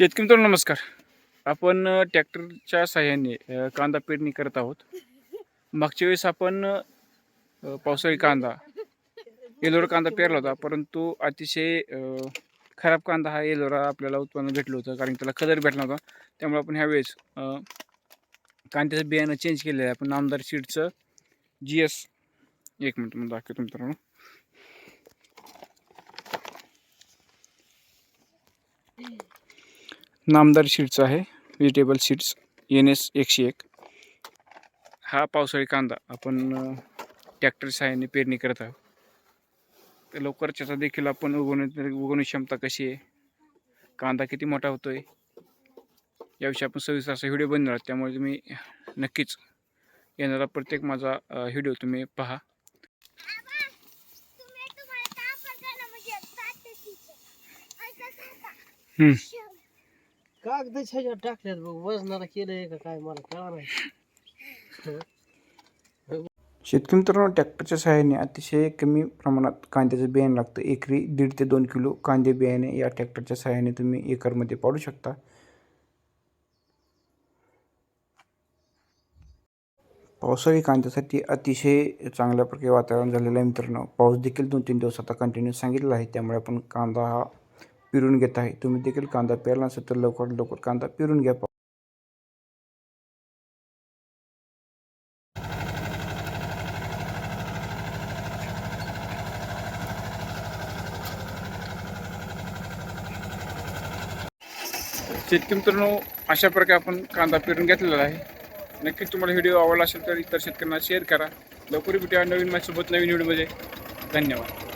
शेतकरी मित्रांनो नमस्कार. आपण ट्रॅक्टरच्या साह्याने कांदा पेरणी करत आहोत. मागच्या वेळेस आपण पावसाळी कांदा येलोरा कांदा पेरला होता परंतु अतिशय खराब कांदा हा येलोरा आपल्याला उत्पन्न भेटलं होतं कारण त्याला कलर भेटला होता. त्यामुळे आपण ह्यावेळेस कांद्याचं बियाणं चेंज केलेलं आहे. आपण आमदार सीडचं जी एस एक मिनिट मी दाखवतो मित्रांनो. नामदार सीड्स आहे. व्हेजिटेबल सीड्स एन एस एकशे एक. हा पावसाळी कांदा आपण ट्रॅक्टर सहाय्याने पेरणी करत आहोत. तर लवकरच त्याचा देखील आपण उगवण उगवणी क्षमता कशी आहे? कांदा किती मोठा होतोय? याविषयी आपण सविस्तर असा व्हिडिओ बनवणार आहोत. त्यामुळे तुम्ही नक्कीच येणारा प्रत्येक माझा व्हिडिओ तुम्ही पहा. हम्म. कागद ह्याच्यात टाकल्यात बघ वजनाला केलंय का काय मला कळा नाही. शेतकरी मित्रांनो ट्रॅक्टरच्या सहाय्याने अतिशय कमी प्रमाणात कांद्याचं बियाणे लागतं. एकरी दीड ते दोन किलो कांदे बियाणे या ट्रॅक्टरच्या सहाय्याने तुम्ही एकरमध्ये पाडू शकता. पावसाळी कांद्यासाठी अतिशय चांगल्या प्रकारे वातावरण झालेलं आहे मित्रांनो. पाऊस देखील दोन तीन दिवस आता कंटिन्यू सांगितलेला आहे. त्यामुळे आपण कांदा हा पिरून घेत आहे. तुम्ही देखील कांदा पेरला असेल तर लवकर लवकर कांदा पिरून घ्या. शेतकरी मित्रांनो अशा प्रकारे आपण कांदा पेरून घेतलेला आहे. नक्कीच तुम्हाला व्हिडिओ आवडला असेल तर इतर शेतकऱ्यांना शेअर करा. लवकर भेटूया नवीन माझ्यासोबत नवीन व्हिडिओमध्ये. धन्यवाद.